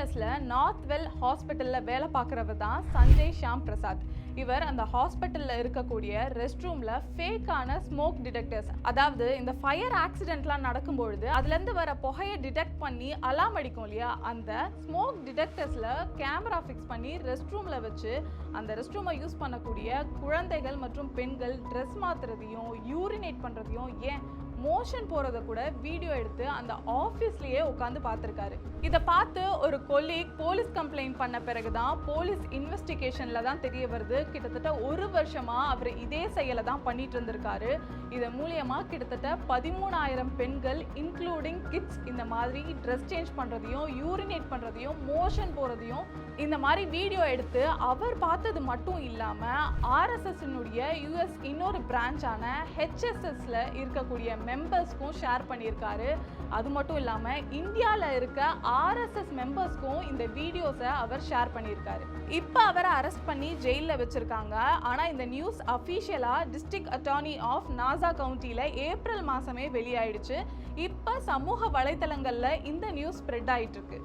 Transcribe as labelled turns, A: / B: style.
A: யூஎஸ்ல நார்த்வெல் ஹாஸ்பிட்டலில் வேலை பார்க்குறவர் தான் சஞ்சய் ஷாம் பிரசாத். இவர் அந்த ஹாஸ்பிட்டலில் இருக்கக்கூடிய ரெஸ்ட் ரூமில் ஃபேக்கான ஸ்மோக் டிடெக்டர்ஸ் அதாவது இந்த ஃபயர் ஆக்சிடென்ட்லாம் நடக்கும்பொழுது அதுலேருந்து வர புகையை டிடெக்ட் பண்ணி அலாம் அடிக்கும் இல்லையா? அந்த ஸ்மோக் டிடெக்டர்ஸில் கேமரா ஃபிக்ஸ் பண்ணி ரெஸ்ட் ரூமில் வச்சு அந்த ரெஸ்ட் ரூமை யூஸ் பண்ணக்கூடிய குழந்தைகள் மற்றும் பெண்கள் ட்ரெஸ் மாற்றுறதையும் யூரினேட் பண்ணுறதையும் ஏன் மோஷன் போகிறத கூட வீடியோ எடுத்து அந்த ஆஃபீஸ்லேயே உட்காந்து பார்த்துருக்காரு. இதை பார்த்து ஒரு கொலீக் போலீஸ் கம்ப்ளைண்ட் பண்ண பிறகு தான் போலீஸ் இன்வெஸ்டிகேஷனில் தான் தெரிய வருது. கிட்டத்தட்ட ஒரு வருஷமாக அவர் இதே செயலை தான் பண்ணிட்டு இருந்திருக்காரு. இதன் மூலியமாக கிட்டத்தட்ட பதிமூணாயிரம் பெண்கள் இன்க்ளூடிங் கிட்ஸ் இந்த மாதிரி ட்ரெஸ் சேஞ்ச் பண்ணுறதையும் யூரினேட் பண்ணுறதையும் மோஷன் போகிறதையும் இந்த மாதிரி வீடியோ எடுத்து அவர் பார்த்தது மட்டும் இல்லாமல் ஆர்எஸ்எஸ்னுடைய யூஎஸ் இன்னொரு பிரான்ச்சான ஹெச்எஸ்எஸ்ல இருக்கக்கூடிய மெம்பர்ஸ்க்கும் ஷேர் பண்ணியிருக்காரு. அது மட்டும் இல்லாமல் இந்தியாவில் இருக்க ஆர்எஸ்எஸ் மெம்பர்ஸ்க்கும் இந்த வீடியோஸை அவர் ஷேர் பண்ணியிருக்காரு. இப்போ அவரை அரெஸ்ட் பண்ணி ஜெயிலில் வச்சுருக்காங்க. ஆனால் இந்த நியூஸ் அஃபீஷியலாக டிஸ்ட்ரிக்ட் அட்டார்னி ஆஃப் நாசா கவுண்டியில் ஏப்ரல் மாதமே வெளியாயிடுச்சு. இப்போ சமூக வலைத்தளங்களில் இந்த நியூஸ் ஸ்ப்ரெட் ஆகிட்டு இருக்கு.